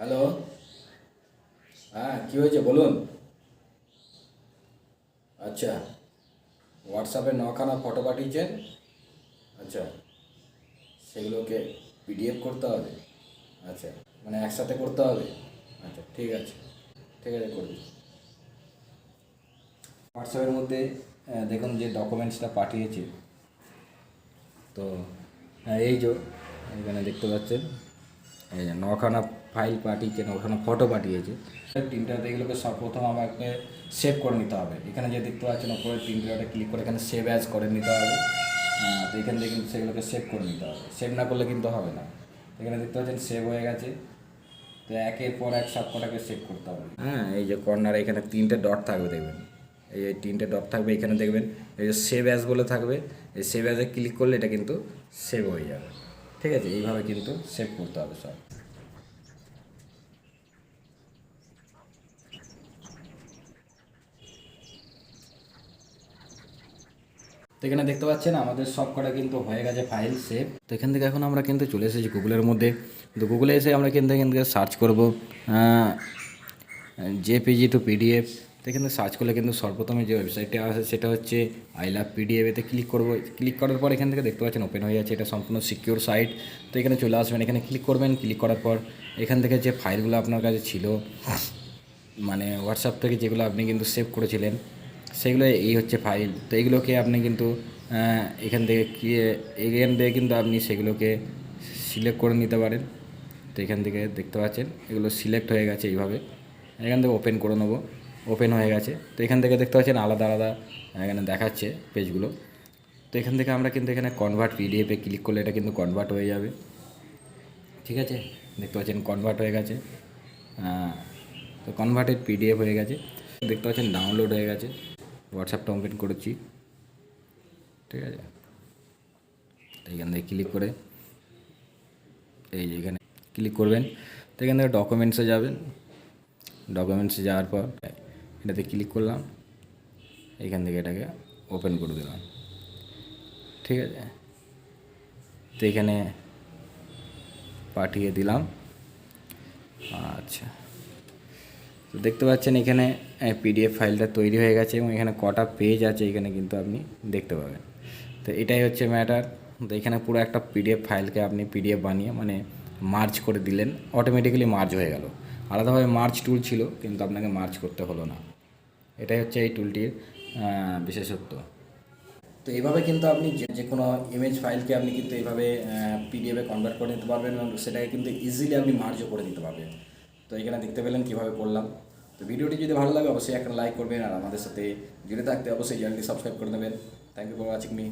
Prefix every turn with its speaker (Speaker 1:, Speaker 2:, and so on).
Speaker 1: Hello? হ্যাঁ কী হয়েছে বলুন? আচ্ছা হোয়াটসঅ্যাপে নখানা ফটো পাঠিয়েছেন? আচ্ছা সেগুলোকে পিডিএফ করতে হবে? আচ্ছা মানে একসাথে করতে হবে? আচ্ছা ঠিক আছে ঠিক আছে করবি হোয়াটসঅ্যাপের মধ্যে দেখুন যে ডকুমেন্টসটা পাঠিয়েছি। তো হ্যাঁ এই যে, এখানে দেখতে পাচ্ছেন। এই যে নখানা ফাইল পাঠিয়েছে নখানা ফটো পাঠিয়েছে। তিনটাতে এগুলোকে সব প্রথম আমাকে সেভ করে নিতে হবে। এখানে যে দেখতে পাচ্ছেন ওপরে তিনটাটা ক্লিক করে এখানে সেভ অ্যাজ করে নিতে হবে। আহ, তো এখান থেকে কিন্তু সেগুলোকে সেভ করে নিতে হবে। সেভ না করলে কিন্তু হবে না। এখানে দেখতে পাচ্ছেন সেভ হয়ে গেছে। তো একের পর এক সব কটাকে সেভ করতে হবে। হ্যাঁ এই যে কর্নারে এখানে তিনটে ডট থাকবে দেখবেন। এই যে তিনটে ডট থাকবে এখানে দেখবেন। এই যে সেভ অ্যাজ বলে থাকবে। এই সেভ অ্যাজে ক্লিক করলে এটা কিন্তু সেভ হয়ে যাবে। ঠিক আছে, এইভাবে কিন্তু সেভ করতে হবে সব তো এখানে দেখতে পাচ্ছেন, আমাদের সব কটা কিন্তু হয়ে গেছে ফাইল সেভ তো এখান থেকে এখন আমরা কিন্তু চলে এসেছি গুগলের মধ্যে। তো গুগলে এসে আমরা কিন্তু এখান থেকে সার্চ করব জেপিজি টু পিডিএফ তো এখানে সার্চ করলে কিন্তু সর্বপ্রথমে যে ওয়েবসাইটটা আসে সেটা হচ্ছে আই লাভ পিডিএফ এতে ক্লিক করব। ক্লিক করার পর এখান থেকে দেখতে পাচ্ছেন ওপেন হয়ে যাচ্ছে, এটা সম্পূর্ণ সিকিউর সাইট তো এখানে চলে আসবেন, এখানে ক্লিক করবেন ক্লিক করার পর এখান থেকে যে ফাইলগুলো আপনার কাছে ছিল মানে হোয়াটসঅ্যাপ থেকে যেগুলো আপনি কিন্তু সেভ করেছিলেন, সেগুলো এই হচ্ছে ফাইল তো এইগুলোকে আপনি কিন্তু এখান থেকে কি এখান থেকে কিন্তু আপনি সেগুলোকে সিলেক্ট করে নিতে পারেন। তো এখান থেকে দেখতে পাচ্ছেন, এগুলো সিলেক্ট হয়ে গেছে এইভাবে। এখান থেকে ওপেন করে নেব। ওপেন হয়ে গেছে। তো এখান থেকে দেখতে পাচ্ছেন আলাদা আলাদা এখানে দেখাচ্ছে পেজগুলো। তো এখান থেকে আমরা কিন্তু এখানে কনভার্ট পিডিএফে ক্লিক করলে এটা কিন্তু কনভার্ট হয়ে যাবে। ঠিক আছে? দেখতে পাচ্ছেন কনভার্ট হয়ে গেছে। তো কনভার্টেড পিডিএফ হয়ে গেছে। দেখতে পাচ্ছেন ডাউনলোড হয়ে গেছে। হোয়াটসঅ্যাপটা ওপেন করেছি। ঠিক আছে? তো এখান থেকে ক্লিক করে এই যে এখানে ক্লিক করবেন। তো এখান থেকে ডকুমেন্টসে যাবেন। ডকুমেন্টসে যাওয়ার পর এটাতে ক্লিক করলাম, এখান থেকে এটাকে ওপেন করে দিলাম। ঠিক আছে? তো এখানে পাঠিয়ে দিলাম। আচ্ছা। তো দেখতে পাচ্ছেন এখানে পিডিএফ ফাইলটা তৈরি হয়ে গেছে এবং এখানে কটা পেজ আছে এখানে কিন্তু আপনি দেখতে পাবেন। তো এটাই হচ্ছে ম্যাটার তো এখানে পুরো একটা পিডিএফ ফাইলকে আপনি পিডিএফ বানিয়ে মানে মার্জ করে দিলেন। অটোমেটিক্যালি মার্জ হয়ে গেল। আলাদাভাবে মার্চ টুল ছিল, কিন্তু আপনাকে মার্জ করতে হলো না। এটাই হচ্ছে এই টুলটির বিশেষত্ব। তো এইভাবে কিন্তু আপনি যে কোনো ইমেজ ফাইলকে আপনি কিন্তু এইভাবে পিডিএফে কনভার্ট করে নিতে পারবেন এবং সেটাকে কিন্তু ইজিলি আপনি মার্জও করে দিতে পারবেন। তো এখানে দেখতে পেলেন কীভাবে করলাম। তো ভিডিওটি যদি ভালো লাগে, অবশ্যই একটা লাইক করবেন আর আমাদের সাথে জুড়ে থাকতে অবশ্যই চ্যানেলটি সাবস্ক্রাইব করে দেবেন। Thank you for watching me